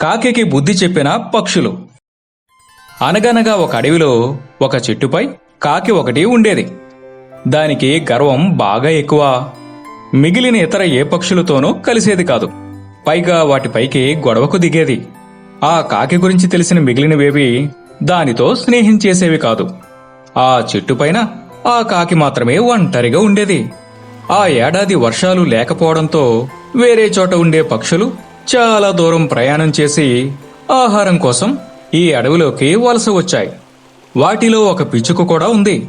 కాకి బుద్ధి చెప్పిన పక్షులు. అనగనగా ఒక అడవిలో ఒక చెట్టుపై కాకి ఒకటి ఉండేది. దానికి గర్వం బాగా ఎక్కువ. మిగిలిన ఇతర ఏ పక్షులతోనూ కలిసేది కాదు. పైగా వాటిపైకి గొడవకు దిగేది. ఆ కాకి గురించి తెలిసిన మిగిలినవేవి దానితో స్నేహించేసేవి కాదు. ఆ చెట్టుపైన ఆ కాకి మాత్రమే ఒంటరిగా ఉండేది. ఆ ఏడాది వర్షాలు లేకపోవడంతో వేరే చోట ఉండే పక్షులు చాలా దూరం ప్రయాణం చేసి ఆహారం కోసం ఈ అడవిలోకి వలస వచ్చాయి. వాటిలో ఒక పిచ్చుక కూడా ఉంది.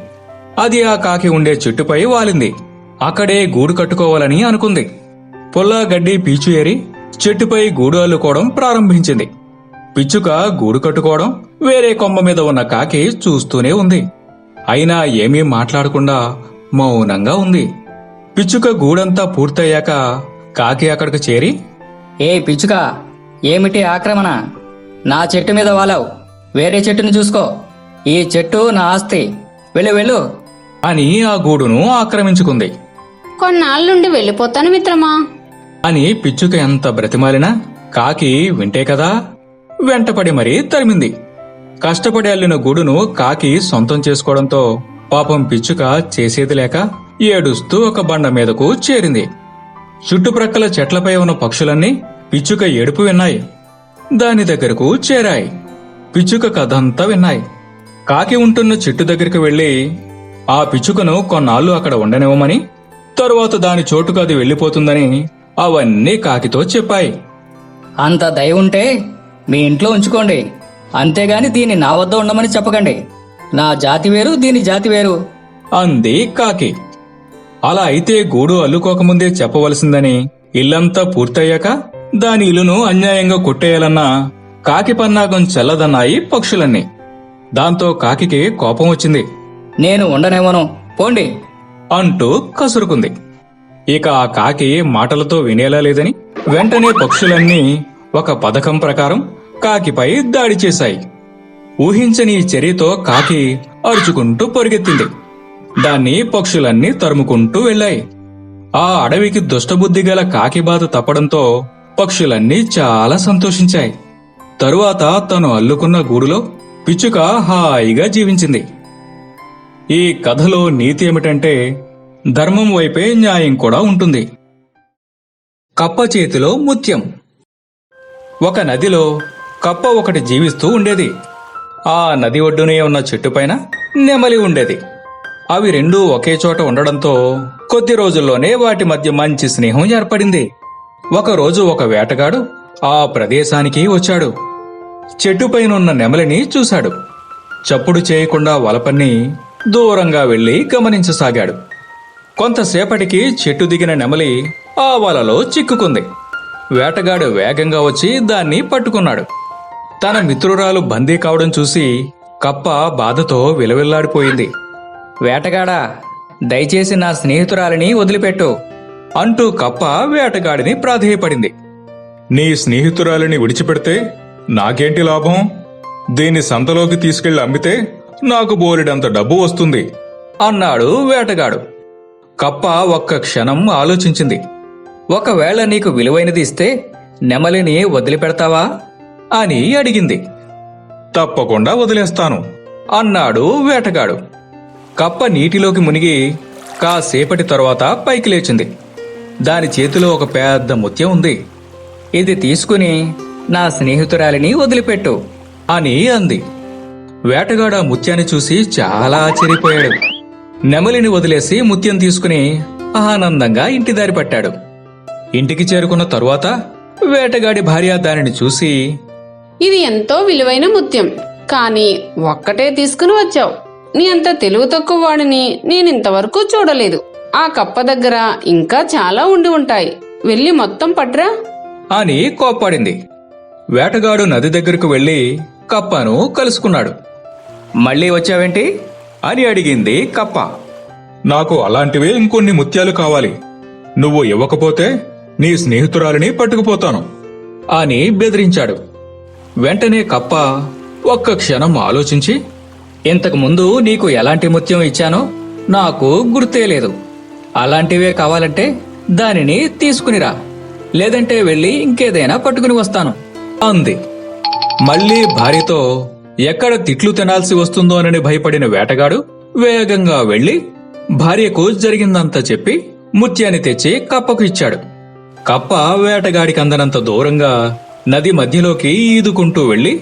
అది ఆ కాకి ఉండే చెట్టుపై వాలింది. అక్కడే గూడు కట్టుకోవాలని అనుకుంది. పొల్లా గడ్డి పీచు ఏరి చెట్టుపై గూడు అల్లుకోవడం ప్రారంభించింది. పిచ్చుక గూడు కట్టుకోవడం వేరే కొమ్మ మీద ఉన్న కాకి చూస్తూనే ఉంది. అయినా ఏమీ మాట్లాడకుండా మౌనంగా ఉంది. పిచ్చుక గూడంతా పూర్తయ్యాక కాకి అక్కడికి చేరి ఏ పిచ్చుక ఏమిటి ఆక్రమణ? నా చెట్టు మీద వాలావు. వేరే చెట్టుని చూసుకో. ఈ చెట్టు నా ఆస్తి. వెళ్ళు వెళ్ళు. అని ఆ గూడును ఆక్రమించుకుంది. కొన్నాళ్ళుండి వెళ్ళిపోతాను మిత్రమా? అని పిచ్చుక ఎంత బ్రతిమాలినా కాకి వింటే కదా? వెంటపడి మరీ తరిమింది. కష్టపడి అల్లిన గూడును కాకి సొంతం చేసుకోవడంతో పాపం పిచ్చుక చేసేది లేక ఏడుస్తూ ఒక బండ మీదకు చేరింది. చుట్టుప్రక్కల చెట్లపై ఉన్న పక్షులన్నీ పిచ్చుక ఏడుపు విన్నాయి. దాని దగ్గరకు చేరాయి. పిచ్చుక కథంతా విన్నాయి. కాకి ఉంటున్న చెట్టు దగ్గరికి వెళ్ళి ఆ పిచ్చుకను కొన్నాళ్ళు అక్కడ ఉండనివ్వమని తరువాత దాని చోటుకు అది వెళ్ళిపోతుందని అవన్నీ కాకితో చెప్పాయి. అంత దయ ఉంటే మీ ఇంట్లో ఉంచుకోండి. అంతేగాని దీన్ని నా వద్ద ఉండమని చెప్పకండి. నా జాతి వేరు దీని జాతి వేరు. అంది కాకి. అలా అయితే గూడు అల్లుకోకముందే చెప్పవలసిందని ఇల్లంతా పూర్తయ్యాక దాని ఇల్లును అన్యాయంగా కొట్టేయాలన్నా కాకి పన్నాగం చెల్లదన్నాయి పక్షులన్నీ. దాంతో కాకికి కోపం వచ్చింది. నేను ఉండనివ్వను పోండి. అంటూ కసురుకుంది. ఇక ఆ కాకి మాటలతో వినేలా లేదని వెంటనే పక్షులన్నీ ఒక పథకం ప్రకారం కాకిపై దాడి చేశాయి. ఊహించని చర్యతో కాకి అరుచుకుంటూ పరిగెత్తింది. దాన్ని పక్షులన్నీ తరుముకుంటూ వెళ్ళాయి. ఆ అడవికి దుష్టబుద్ధి గల కాకి బాధ తప్పడంతో పక్షులన్నీ చాలా సంతోషించాయి. తరువాత తను అల్లుకున్న గూడులో పిచ్చుక హాయిగా జీవించింది. ఈ కథలో నీతి ఏమిటంటే ధర్మం వైపే న్యాయం కూడా ఉంటుంది. కప్ప చేతిలో ముత్యం. ఒక నదిలో కప్ప ఒకటి జీవిస్తూ ఉండేది. ఆ నది ఒడ్డునే ఉన్న చెట్టుపైన నెమలి ఉండేది. అవి రెండూ ఒకే చోట ఉండడంతో కొద్ది రోజుల్లోనే వాటి మధ్య మంచి స్నేహం ఏర్పడింది. ఒకరోజు ఒక వేటగాడు ఆ ప్రదేశానికి వచ్చాడు. చెట్టుపైనున్న నెమలిని చూశాడు. చప్పుడు చేయకుండా వలపన్ని దూరంగా వెళ్ళి గమనించసాగాడు. కొంతసేపటికి చెట్టు దిగిన నెమలి ఆ వలలో చిక్కుకుంది. వేటగాడు వేగంగా వచ్చి దాన్ని పట్టుకున్నాడు. తన మిత్రురాలు బందీ కావడం చూసి కప్ప బాధతో విలవిల్లాడిపోయింది. వేటగాడా దయచేసి నా స్నేహితురాలిని వదిలిపెట్టు. అంటూ కప్ప వేటగాడిని ప్రాధేయపడింది. నీ స్నేహితురాలిని విడిచిపెడితే నాకేంటి లాభం? దీన్ని సంతలోకి తీసుకెళ్ళి అమ్మితే నాకు బోలెడంత డబ్బు వస్తుంది. అన్నాడు వేటగాడు. కప్ప ఒక్క క్షణం ఆలోచించింది. ఒకవేళ నీకు విలువైనది ఇస్తే నెమలిని వదిలిపెడతావా? అని అడిగింది. తప్పకుండా వదిలేస్తాను. అన్నాడు వేటగాడు. కప్ప నీటిలోకి మునిగి కాసేపటి తరువాత పైకి లేచింది. దాని చేతిలో ఒక పెద్ద ముత్యం ఉంది. ఇది తీసుకుని నా స్నేహితురాలిని వదిలిపెట్టు అని అంది. వేటగాడు ఆ ముత్యాన్ని చూసి చాలా ఆశ్చర్యపోయాడు. నెమలిని వదిలేసి ముత్యం తీసుకుని ఆనందంగా ఇంటి దారి పట్టాడు. ఇంటికి చేరుకున్న తరువాత వేటగాడి భార్య దానిని చూసి ఇది ఎంతో విలువైన ముత్యం కానీ ఒక్కటే తీసుకుని వచ్చావు. నీ అంత తెలివి తక్కువ వాడిని నేనింతవరకు చూడలేదు. ఆ కప్ప దగ్గర ఇంకా చాలా ఉండి ఉంటాయి. వెళ్ళి మొత్తం పట్రా? అని కోప్పడింది. వేటగాడు నది దగ్గరకు వెళ్ళి కప్పను కలుసుకున్నాడు. మళ్ళీ వచ్చావేంటి? అని అడిగింది కప్ప. నాకు అలాంటివే ఇంకొన్ని ముత్యాలు కావాలి. నువ్వు ఇవ్వకపోతే నీ స్నేహితురాలిని పట్టుకుపోతాను. అని బెదిరించాడు. వెంటనే కప్ప ఒక్క క్షణం ఆలోచించి ఇంతకు ముందు నీకు ఎలాంటి ముత్యం ఇచ్చానో నాకు గుర్తే లేదు. అలాంటివే కావాలంటే దానిని తీసుకునిరా. లేదంటే వెళ్ళి ఇంకేదైనా పట్టుకుని వస్తాను. అంది. మళ్ళీ భార్యతో ఎక్కడ తిట్లు తినాల్సి వస్తుందోనని భయపడిన వేటగాడు వేగంగా వెళ్ళి భార్యకు జరిగిందంతా చెప్పి ముత్యాన్ని తెచ్చి కప్పకు ఇచ్చాడు. కప్ప వేటగాడికి అందనంత దూరంగా నది మధ్యలోకి ఈదుకుంటూ వెళ్ళి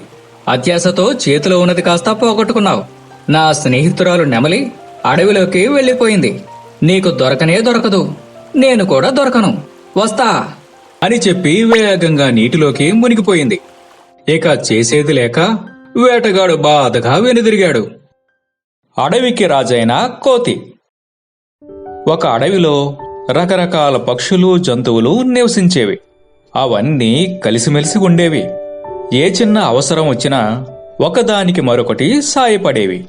అత్యాశతో చేతిలో ఉన్నది కాస్త పోగొట్టుకున్నావు. నా స్నేహితురాలు నెమలి అడవిలోకి వెళ్ళిపోయింది నీకు దొరకనే దొరకదు నేను కూడా దొరకను. వస్తా. అని చెప్పి వేగంగా నీటిలోకి మునిగిపోయింది. ఇక చేసేది లేక వేటగాడు బాధగా వెనుదిరిగాడు. అడవికి రాజైన కోతి. ఒక అడవిలో రకరకాల పక్షులు జంతువులు నివసించేవి. అవన్నీ కలిసిమెలిసి ఉండేవి. ఏ చిన్న అవసరం వచ్చినా ఒకదానికి మరొకటి సాయపడేవి.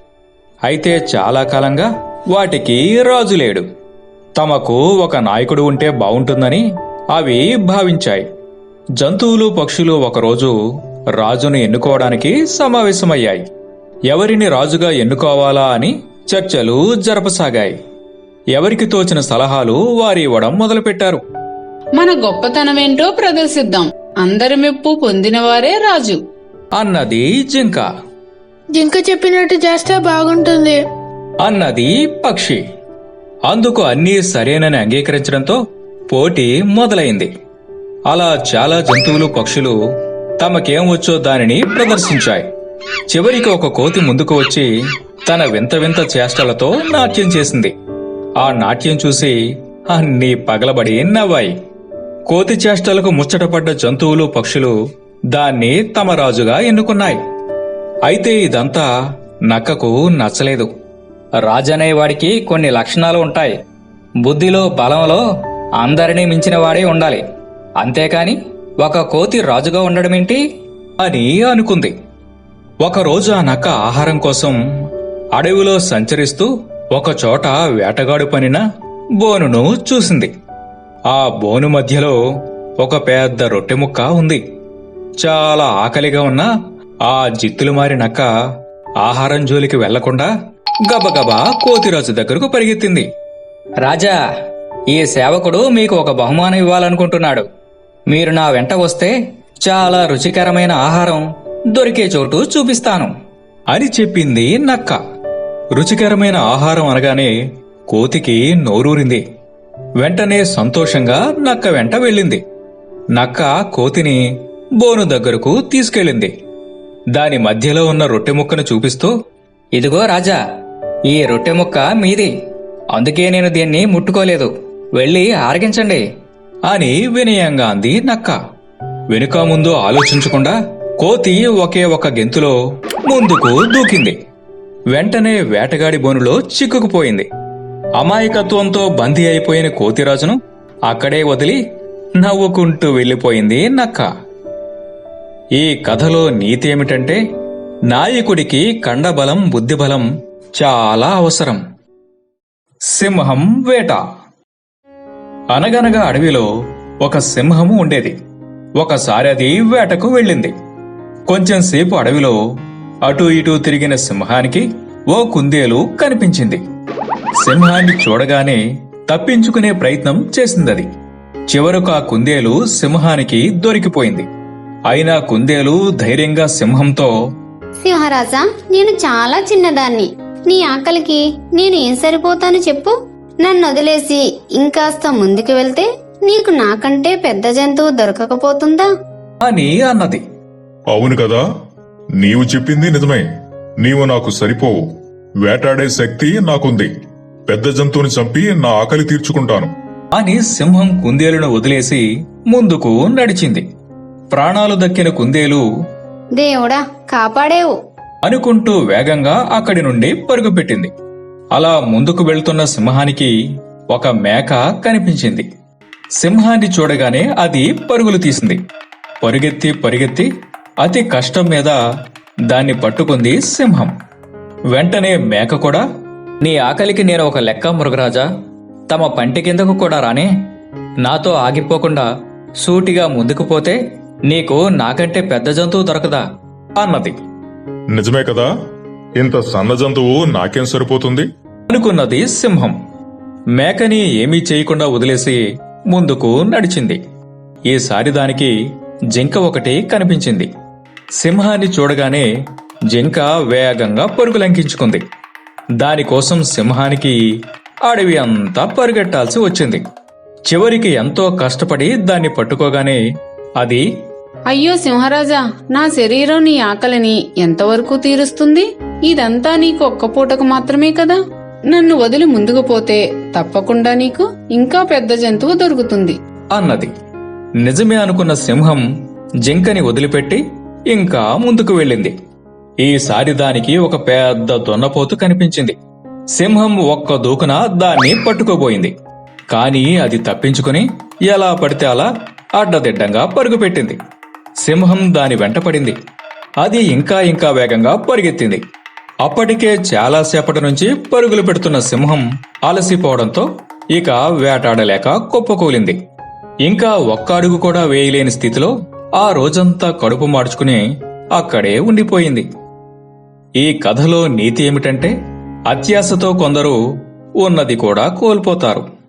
అయితే చాలా కాలంగా వాటికి రాజు లేడు. తమకు ఒక నాయకుడు ఉంటే బావుంటుందని అవి భావించాయి. జంతువులు పక్షులు ఒకరోజు రాజును ఎన్నుకోవడానికి సమావేశమయ్యాయి. ఎవరిని రాజుగా ఎన్నుకోవాలా అని చర్చలు జరపసాగాయి. ఎవరికి తోచిన సలహాలు వారి ఇవ్వడం మొదలుపెట్టారు. మన గొప్పతనమేంటో ప్రదర్శిద్దాం. అందరి మెప్పు పొందినవారే రాజు. అన్నది జింక. జింక చెప్పినట్టు చేస్తే బాగుంటుంది. అన్నది పక్షి. అందుకు అన్నీ సరేనని అంగీకరించడంతో పోటీ మొదలైంది. అలా చాలా జంతువులు పక్షులు తమకేం వచ్చో దానిని ప్రదర్శించాయి. చివరికి ఒక కోతి ముందుకు వచ్చి తన వింత వింత చేష్టలతో నాట్యం చేసింది. ఆ నాట్యం చూసి అన్నీ పగలబడి నవ్వాయి. కోతి చేష్టలకు ముచ్చటపడ్డ జంతువులు పక్షులు దాన్ని తమ రాజుగా ఎన్నుకున్నాయి. అయితే ఇదంతా నక్కకు నచ్చలేదు. రాజనేవాడికి కొన్ని లక్షణాలు ఉంటాయి. బుద్ధిలో బలంలో అందరినీ మించిన వాడే ఉండాలి. అంతేకాని ఒక కోతి రాజుగా ఉండడమేంటి అని అనుకుంది. ఒకరోజు ఆ నక్క ఆహారం కోసం అడవిలో సంచరిస్తూ ఒకచోట వేటగాడు పనిన బోనును చూసింది. ఆ బోను మధ్యలో ఒక పెద్ద రొట్టె ముక్క ఉంది. చాలా ఆకలిగా ఉన్న ఆ జిత్తులు మారి నక్క ఆహారం జోలికి వెళ్ళకుండా గబగబా కోతిరాజు దగ్గరకు పరిగెత్తింది. రాజా ఈ సేవకుడు మీకు ఒక బహుమానం ఇవ్వాలనుకుంటున్నాడు. మీరు నా వెంట వస్తే చాలా రుచికరమైన ఆహారం దొరికే చోటు చూపిస్తాను అని చెప్పింది నక్క. రుచికరమైన ఆహారం అనగానే కోతికి నోరూరింది. వెంటనే సంతోషంగా నక్క వెంట వెళ్ళింది. నక్క కోతిని బోను దగ్గరకు తీసుకెళ్ళింది. దాని మధ్యలో ఉన్న రొట్టె ముక్కను చూపిస్తూ ఇదిగో రాజా ఈ రొట్టె ముక్క మీది. అందుకే నేను దీన్ని ముట్టుకోలేదు. వెళ్ళి ఆరగించండి. అని వినయంగా అంది నక్క. వెనుక ముందు ఆలోచించకుండా కోతి ఒకే ఒక గెంతులో ముందుకు దూకింది. వెంటనే వేటగాడి బోనులో చిక్కుకుపోయింది. అమాయకత్వంతో బందీ అయిపోయిన కోతిరాజును అక్కడే వదిలి నవ్వుకుంటూ వెళ్ళిపోయింది నక్క. ఈ కథలో నీతి ఏమిటంటే నాయకుడికి కండబలం బుద్ధిబలం చాలా అవసరం. సింహం వేట. అనగనగా అడవిలో ఒక సింహము ఉండేది. ఒకసారి అది వేటకు వెళ్ళింది. కొంచెంసేపు అడవిలో అటు ఇటూ తిరిగిన సింహానికి ఓ కుందేలు కనిపించింది. సింహాన్ని చూడగానే తప్పించుకునే ప్రయత్నం చేసిందది. చివరకు ఆ కుందేలు సింహానికి దొరికిపోయింది. అయినా కుందేలు ధైర్యంగా సింహంతో సింహరాజా నేను చాలా చిన్నదాన్ని. నీ ఆకలికి నేను ఏం సరిపోతాను చెప్పు? నన్ను వదిలేసి ఇంకాస్త ముందుకు వెళ్తే నీకు నాకంటే పెద్ద జంతువు దొరకకపోతుందా? అని అన్నది. అవును కదా నీవు చెప్పింది నిజమే. నీవు నాకు సరిపోవు. వేటాడే శక్తి నాకుంది. పెద్ద జంతువుని చంపి నా ఆకలి తీర్చుకుంటాను. అని సింహం కుందేలును వదిలేసి ముందుకు నడిచింది. ప్రాణాలు దక్కిన కుందేలు దేవుడా కాపాడేవు. అనుకుంటూ వేగంగా అక్కడి నుండి పరుగుపెట్టింది. అలా ముందుకు వెళ్తున్న సింహానికి ఒక మేక కనిపించింది. సింహాన్ని చూడగానే అది పరుగులు తీసింది. పరుగెత్తి పరిగెత్తి అతి కష్టం మీద దాన్ని పట్టుకుంది సింహం. వెంటనే మేక కూడా నీ ఆకలికి నేను ఒక లెక్క మృగరాజా. తమ పంటి కిందకు కూడా రానే. నాతో ఆగిపోకుండా సూటిగా ముందుకు పోతే నీకు నాకంటే పెద్ద జంతువు దొరకదా? అన్నది. నిజమే కదా? ఇంత సన్న జంతువు నాకేం సరిపోతుంది? అనుకున్నది సింహం. మేకని ఏమీ చేయకుండా వదిలేసి ముందుకు నడిచింది. ఈసారి దానికి జింక ఒకటి కనిపించింది. సింహాన్ని చూడగానే జింక వేగంగా పరుగులంకించుకుంది దానికోసం సింహానికి అడవి అంతా పరిగెట్టాల్సి వచ్చింది. చివరికి ఎంతో కష్టపడి దాన్ని పట్టుకోగానే అది అయ్యో సింహరాజా నా శరీరం నీ ఆకలిని ఎంతవరకు తీరుస్తుంది? ఇదంతా నీకు ఒక్క పూటకు మాత్రమే కదా? నన్ను వదిలి ముందుకు పోతే తప్పకుండా నీకు ఇంకా పెద్ద జంతువు దొరుకుతుంది. అన్నది. నిజమే అనుకున్న సింహం జింకని వదిలిపెట్టి ఇంకా ముందుకు వెళ్ళింది. ఈసారి దానికి ఒక పెద్ద దొన్నపోతు కనిపించింది. సింహం ఒక్క దూకున దాన్ని పట్టుకోబోయింది. కానీ అది తప్పించుకుని ఎలా పడితే అలా అడ్డదిడ్డంగా పరుగుపెట్టింది సింహం దాని వెంటపడింది అది ఇంకా ఇంకా వేగంగా పరిగెత్తింది. అప్పటికే చాలాసేపటి నుంచి పరుగులు పెడుతున్న సింహం అలసిపోవడంతో ఇక వేటాడలేక కుప్పకూలింది. ఇంకా ఒక్క అడుగు కూడా వేయలేని స్థితిలో ఆ రోజంతా కడుపు మార్చుకుని అక్కడే ఉండిపోయింది. ఈ కథలో నీతి ఏమిటంటే అత్యాశతో కొందరు ఉన్నది కూడా కోల్పోతారు.